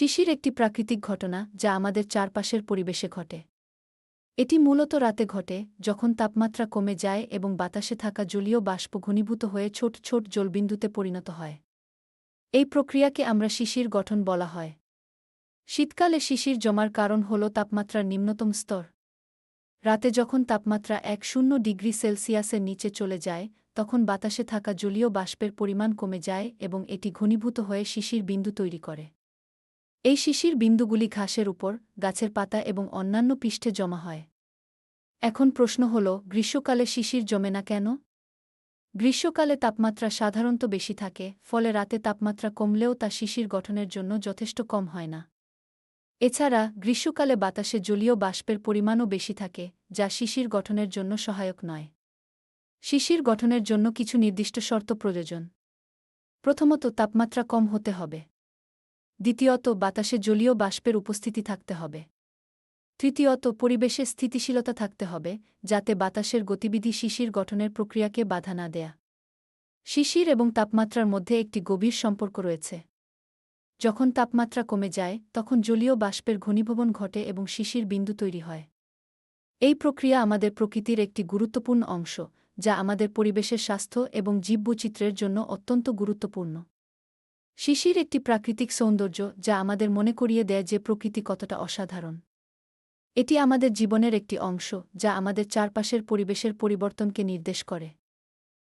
শিশির একটি প্রাকৃতিক ঘটনা যা আমাদের চারপাশের পরিবেশে ঘটে। এটি মূলত রাতে ঘটে, যখন তাপমাত্রা কমে যায় এবং বাতাসে থাকা জলীয় বাষ্প ঘনীভূত হয়ে ছোট ছোট জলবিন্দুতে পরিণত হয়। এই প্রক্রিয়াকে আমরা শিশির গঠন বলা হয়। শীতকালে শিশির জমার কারণ হল তাপমাত্রার নিম্নতম স্তর। রাতে যখন তাপমাত্রা এক শূন্য ডিগ্রি সেলসিয়াসের নিচে চলে যায়, তখন বাতাসে থাকা জলীয় বাষ্পের পরিমাণ কমে যায় এবং এটি ঘনীভূত হয়ে শিশির বিন্দু তৈরি করে। এই শিশির বিন্দুগুলি ঘাসের উপর, গাছের পাতা এবং অন্যান্য পৃষ্ঠে জমা হয়। এখন প্রশ্ন হল, গ্রীষ্মকালে শিশির জমে না কেন? গ্রীষ্মকালে তাপমাত্রা সাধারণত বেশি থাকে, ফলে রাতে তাপমাত্রা কমলেও তা শিশির গঠনের জন্য যথেষ্ট কম হয় না। এছাড়া, গ্রীষ্মকালে বাতাসে জলীয় বাষ্পের পরিমাণও বেশি থাকে, যা শিশির গঠনের জন্য সহায়ক নয়। শিশির গঠনের জন্য কিছু নির্দিষ্ট শর্ত প্রয়োজন। প্রথমত, তাপমাত্রা কম হতে হবে। দ্বিতীয়ত, বাতাসে জলীয় বাষ্পের উপস্থিতি থাকতে হবে। তৃতীয়ত, পরিবেশে স্থিতিশীলতা থাকতে হবে, যাতে বাতাসের গতিবিধি শিশির গঠনের প্রক্রিয়াকে বাধা না দেয়া। শিশির এবং তাপমাত্রার মধ্যে একটি গভীর সম্পর্ক রয়েছে। যখন তাপমাত্রা কমে যায়, তখন জলীয় বাষ্পের ঘনীভবন ঘটে এবং শিশির বিন্দু তৈরি হয়। এই প্রক্রিয়া আমাদের প্রকৃতির একটি গুরুত্বপূর্ণ অংশ, যা আমাদের পরিবেশের স্বাস্থ্য এবং জীববৈচিত্র্যের জন্য অত্যন্ত গুরুত্বপূর্ণ। শিশির একটি প্রাকৃতিক সৌন্দর্য যা আমাদের মনে করিয়ে দেয় যে প্রকৃতি কতটা অসাধারণ। এটি আমাদের জীবনের একটি অংশ যা আমাদের চারপাশের পরিবেশের পরিবর্তনকে নির্দেশ করে।